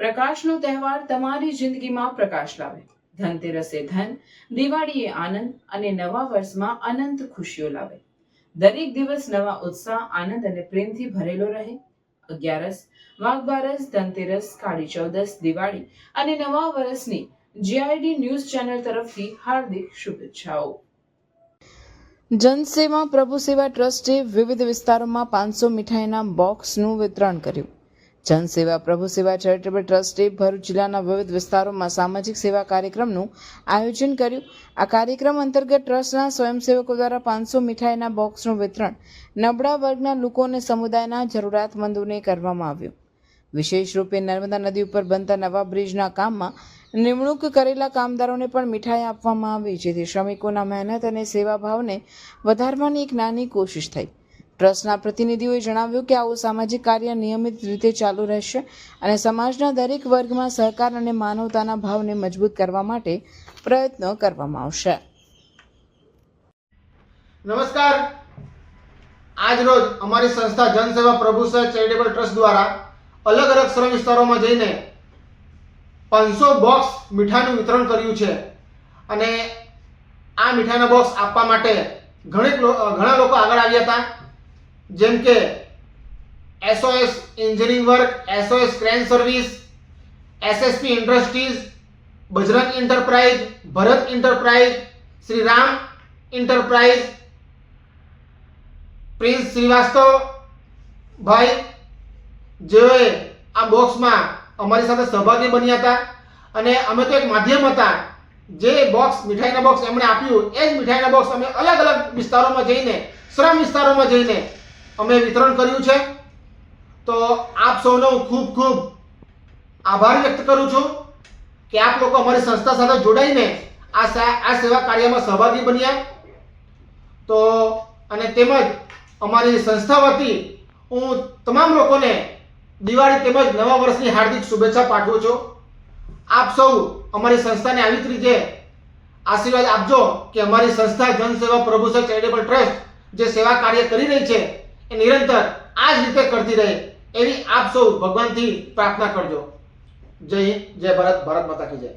પ્રકાશનો તહેવાર તમારી જિંદગીમાં પ્રકાશ લાવે. ધનતેરસે ધન, દિવાળીએ આનંદ અને નવા વર્ષમાં અનંત ખુશીઓ લાવે. દરેક દિવસ નવા ઉત્સાહ, આનંદ અને પ્રેમથી ભરેલો રહે. અગિયારસ, વાઘબારસ, ધનતેરસ, કાળી ચૌદસ, દિવાળી અને નવા વર્ષની જીઆઈડી ન્યૂઝ ચેનલ તરફથી હાર્દિક શુભેચ્છાઓ. જનસેવા પ્રભુ સેવા ટ્રસ્ટે વિવિધ વિસ્તારોમાં પાંચસો મીઠાઈના બોક્સનું વિતરણ કર્યું. જનસેવા, પ્રભુ સેવા ચેરિટેબલ ટ્રસ્ટે ભરૂચ જિલ્લાના વિવિધ વિસ્તારોમાં સામાજિક સેવા કાર્યક્રમનું આયોજન કર્યું. આ કાર્યક્રમ અંતર્ગત ટ્રસ્ટના સ્વયંસેવકો દ્વારા પાંચસો મીઠાઈના બોક્સનું વિતરણ નબળા વર્ગના લોકો અને સમુદાયના જરૂરિયાતમંદોને કરવામાં આવ્યું. વિશેષ રૂપે નર્મદા નદી ઉપર બનતા નવા બ્રિજના કામમાં નિમણૂક કરેલા કામદારોને પણ મીઠાઈ આપવામાં આવી, જેથી શ્રમિકોના મહેનત અને સેવાભાવને વધારવાની એક નાની કોશિશ થઈ. ટ્રસ્ટના પ્રતિનિધિઓએ જણાવ્યું કે આવું સામાજિક કાર્ય નિયમિત રીતે ચાલુ રહેશે અને સમાજના દરેક વર્ગમાં સહકાર અને માનવતાના ભાવને મજબૂત કરવા માટે પ્રયત્નો કરવામાં આવશે. નમસ્કાર. આજ રોજ અમારી સંસ્થા જનસેવા પ્રભુ ચેરિટેબલ ટ્રસ્ટ દ્વારા અલગ અલગ શ્રમ વિસ્તારોમાં જઈને પાંચસો બોક્સ મીઠાનું વિતરણ કર્યું છે અને આ મીઠાના બોક્સ આપવા માટે ઘણી ઘણા લોકો આગળ આવ્યા હતા. જેમ કે SOS engineering work SOS crane service SSP industries Bajrang enterprise Bharat enterprise Shriram enterprise Prince Shrivastava ભાઈ જેઓએ આ બોક્સમાં અમારી સાથે સહભાગી બન્યા હતા અને અમે તો એક માધ્યમ હતા. જે બોક્સ મીઠાઈના બોક્સ એમણે આપ્યું, એ જ મીઠાઈના બોક્સ અમે અલગ અલગ વિસ્તારોમાં જઈને, શ્રમ વિસ્તારોમાં જઈને અમે વિતરણ કર્યું છે. તો આપ સૌનો ખૂબ ખૂબ આભાર વ્યક્ત કરું છું કે આપ લોકો અમારી સંસ્થા સાથે જોડાઈને આ આ સેવા કાર્યમાં સહભાગી બન્યા. તો, અને તેમજ અમારી સંસ્થા વતી હું તમામ લોકોને દિવાળી તેમજ નવા વર્ષની હાર્દિક શુભેચ્છા પાઠવું છું. આપ સૌ અમારી સંસ્થાને આવી જ રીતે આશીર્વાદ આપજો કે અમારી સંસ્થા જનસેવા પ્રભુસર ચેરિટેબલ ટ્રસ્ટ જે સેવા કાર્ય કરી રહી છે એ નિરંતર આ જ રીતે કરતી રહે એવી આપ સૌ ભગવાનથી પ્રાર્થના કરજો. જય જય ભારત ભારત માતા કી જય.